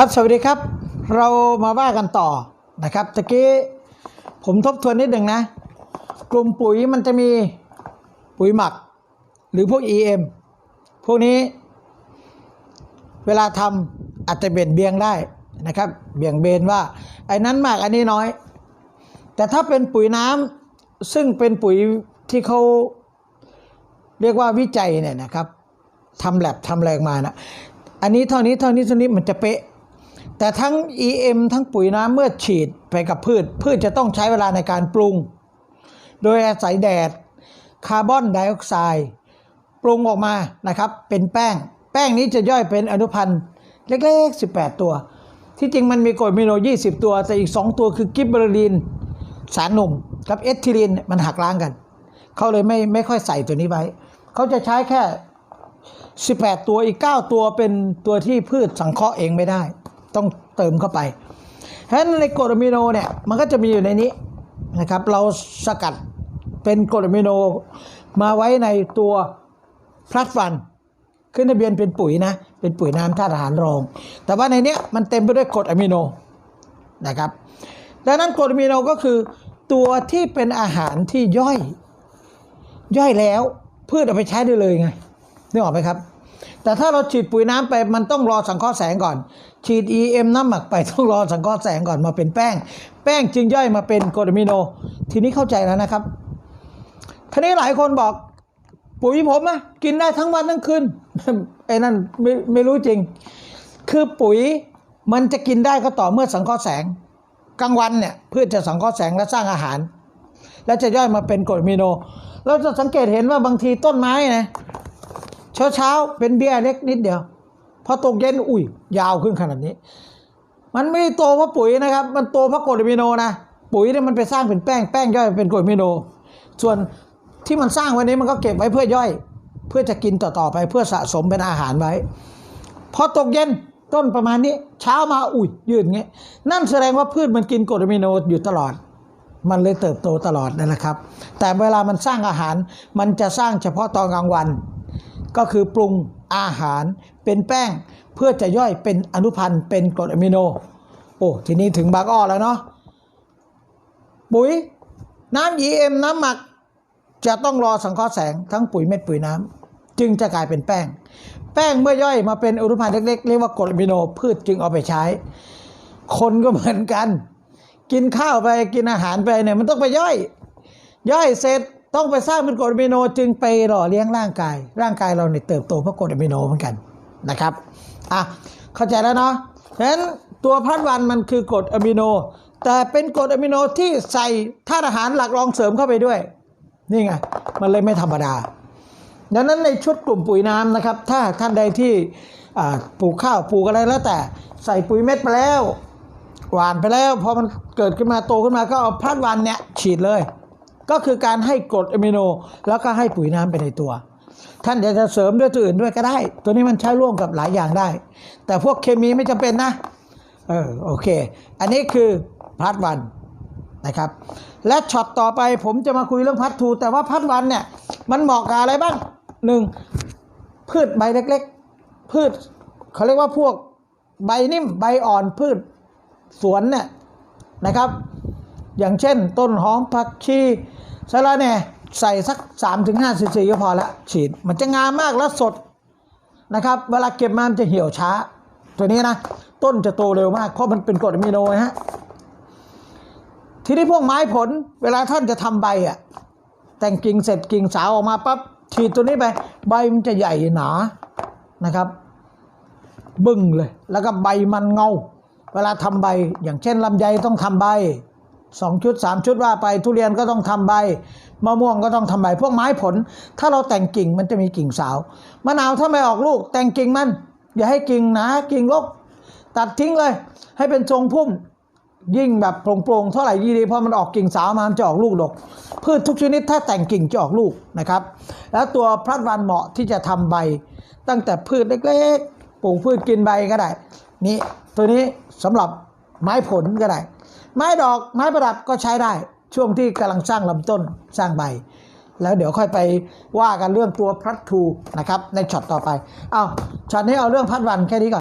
ครับสวัสดีครับ เรามาว่ากันต่อนะครับตะกี้ผมทบทวนนิดหนึ่งนะ กลุ่มปุ๋ยมันจะมีปุ๋ยหมัก หรือพวก EM พวกนี้ เวลาทำอาจจะเบี่ยงเบียงได้นะครับ เบี่ยงเบนว่าไอ้นั้นมากอันนี้น้อย แต่ถ้าเป็นปุ๋ยน้ำซึ่งเป็นปุ๋ยที่เขาเรียกว่าวิจัยเนี่ยนะครับทำแลบทำแรงมานะอันนี้เท่านี้เท่านี้เท่านี้มันจะเป๊ะ แต่ทั้ง EM ทั้งปุ๋ยน้ำเมื่อฉีดไปกับพืช พืชจะต้องใช้เวลาในการปรุง โดยอาศัยแดดคาร์บอนไดออกไซด์ปรุงออกมานะครับเป็นแป้ง แป้งนี้จะย่อยเป็นอนุพันธ์เล็กๆ 18 ตัว ที่จริงมันมีกรดมิโน 20 ตัว แต่อีก 2 ตัวคือกิบเบอรีนสารหนุ่ม กับเอทิลีนมันหักล้างกัน เขาเลยไม่ไม่ค่อยใส่ตัวนี้ไว้ เขาจะใช้แค่ 18 ตัวอีก 9 ตัวเป็นตัวที่พืชสังเคราะห์เองไม่ได้ ต้องเติมเข้าไปเพราะฉะนั้นในกรดอะมิโนเนี่ยมันก็จะมีอยู่ในนี้นะครับ เราสกัดเป็นกรดอะมิโนมาไว้ในตัวพลัดฟัน ขึ้นทะเบียนเป็นปุ๋ยนะ เป็นปุ๋ยน้ำธาตุอาหารรอง แต่ว่าในเนี้ยมันเต็มไปด้วยกรดอะมิโนนะครับดังนั้นกรดอะมิโนก็คือตัวที่เป็นอาหารที่ย่อย ย่อยแล้วพืชเอาไปใช้ได้เลยไงนึกออกไหมครับ แต่ถ้าเราฉีดปุ๋ยน้ำไปมันต้องรอสังเคราะห์แสงก่อน ฉีด EM น้ำหมักไปต้องรอสังเคราะห์แสงก่อนมาเป็นแป้ง แป้งจึงย่อยมาเป็นกรดมิโน ทีนี้เข้าใจแล้วนะครับทีนี้หลายคนบอกปุ๋ยผมอะกินได้ทั้งวันทั้งคืนไอ้นั่นไม่ไม่รู้จริง คือปุ๋ยมันจะกินได้ก็ต่อเมื่อสังเคราะห์แสงกลางวันเนี่ยพืชจะสังเคราะห์แสงและสร้างอาหาร แล้วจะย่อยมาเป็นกรดมิโน เราจะสังเกตเห็นว่าบางทีต้นไม้นะ เช้าเช้าๆเป็นเบี้ยเล็กนิดเดียวพอตกเย็นอุ้ยยาวขึ้นขนาดนี้ มันไม่ได้โตเพราะปุ๋ยนะครับ มันโตเพราะกรดอะมิโนนะปุ๋ยเนี่ยมันไปสร้างเป็นแป้งแป้งย่อยเป็นกรดอะมิโน ส่วนที่มันสร้างไว้นี้มันก็เก็บไว้เพื่อย่อย เพื่อจะกินต่อๆไปเพื่อสะสมเป็นอาหารไว้ พอตกเย็นต้นประมาณนี้ เช้ามาอุ้ยยืดเงี้ยนั่นแสดงว่าพืชมันกินกรดอะมิโนอยู่ตลอด มันเลยเติบโตตลอดนั่นแหละครับ แต่เวลามันสร้างอาหารมันจะสร้างเฉพาะตอนกลางวัน ก็คือปรุงอาหารเป็นแป้ง เพื่อจะย่อยเป็นอนุพันธ์เป็นกรดอะมิโน โอ้ทีนี้ถึงบางอ้อแล้วเนาะปุ๋ยน้ำ EM น้ำหมัก จะต้องรอสังเคราะห์แสงทั้งปุ๋ยเม็ดปุ๋ยน้ำจึงจะกลายเป็นแป้ง แป้งเมื่อย่อยมาเป็นอนุพันธ์เล็กๆเรียกว่ากรดอะมิโนพืชจึงเอาไปใช้ คนก็เหมือนกัน กินข้าวไปกินอาหารไปเนี่ยมันต้องไปย่อย ย่อยเสร็จ ต้องไปสร้างเป็นกรดอะมิโนจึงไปหล่อเลี้ยงร่างกาย ร่างกายเราเนี่ยเติบโตเพราะกรดอะมิโนเหมือนกันนะครับอะเข้าใจแล้วเนาะฉะนั้นตัวพัดวันมันคือกรดอะมิโน แต่เป็นกรดอะมิโนที่ใส่ธาตุอาหารหลักรองเสริมเข้าไปด้วยนี่ไงมันเลยไม่ธรรมดาดังนั้นในชุดกลุ่มปุ๋ยน้ำนะครับ ถ้าท่านใดที่ปลูกข้าวปลูกอะไรแล้วแต่ใส่ปุ๋ยเม็ดไปแล้ว หวานไปแล้วพอมันเกิดขึ้นมาโตขึ้นมาก็เอาพัดวันเนี่ยฉีดเลย ก็คือการให้กรดอะมิโน แล้วก็ให้ปุ๋ยน้ำไปในตัว ท่านอยากจะเสริมด้วยตัวอื่นด้วยก็ได้ ตัวนี้มันใช้ร่วมกับหลายอย่างได้ แต่พวกเคมีไม่จำเป็นนะเออโอเค อันนี้คือพัดวันนะครับ และช็อตต่อไปผมจะมาคุยเรื่องพัดทูแต่ว่าพัดวันเนี่ยมันเหมาะกับอะไรบ้างหนึ่งพืชใบเล็กๆ พืชเขาเรียกว่าพวกใบนิ่มใบอ่อนพืชสวนเนี่ยนะครับ อย่างเช่น ต้นหอมผักชีสะระแหน่ใส่สัก 3-5ถึงซีซีก็พอละฉีด มันจะงามมากแล้วสดนะครับ เวลาเก็บมามันจะเหี่ยวช้า ตัวนี้นะ ต้นจะโตเร็วมาก เพราะมันเป็นกรดอะมิโนฮะทีนี้พวกไม้ผลเวลาท่านจะทำใบอะแต่งกิ่งเสร็จกิ่งสาวออกมาปั๊บฉีดตัวนี้ไปใบมันจะใหญ่หนานะครับ บึ้งเลย แล้วก็ใบมันเงา เวลาทำใบอย่างเช่นลำไยต้องทำใบ สองชุดสามชุดว่าไปทุเรียนก็ต้องทำใบมะม่วงก็ต้องทำใบพวกไม้ผล ถ้าเราแต่งกิ่งมันจะมีกิ่งสาวมะนาวถ้าไม่ออกลูก แต่งกิ่งมัน อย่าให้กิ่งหนากิ่งรกตัดทิ้งเลย ให้เป็นทรงพุ่มยิ่งแบบโปร่งๆเท่าไหร่ยิ่ดีเพราะมันออกกิ่งสาวมามันจะออกลูกดก พืชทุกชนิดถ้าแต่งกิ่งจะออกลูกนะครับ แล้วตัวพลัดวันเหมาะที่จะทำใบ ตั้งแต่พืชเล็กๆปลูกพืชกินใบก็ได้ นี่ตัวนี้สำหรับไม้ผลก็ได้ ไม้ดอกไม้ประดับก็ใช้ได้ ช่วงที่กำลังสร้างลำต้นสร้างใบ แล้วเดี๋ยวค่อยไปว่ากันเรื่องตัวพลัดทูนะครับในช็อตต่อไปเอาช็อตนี้เอาเรื่องพัดวันแค่นี้ก่อน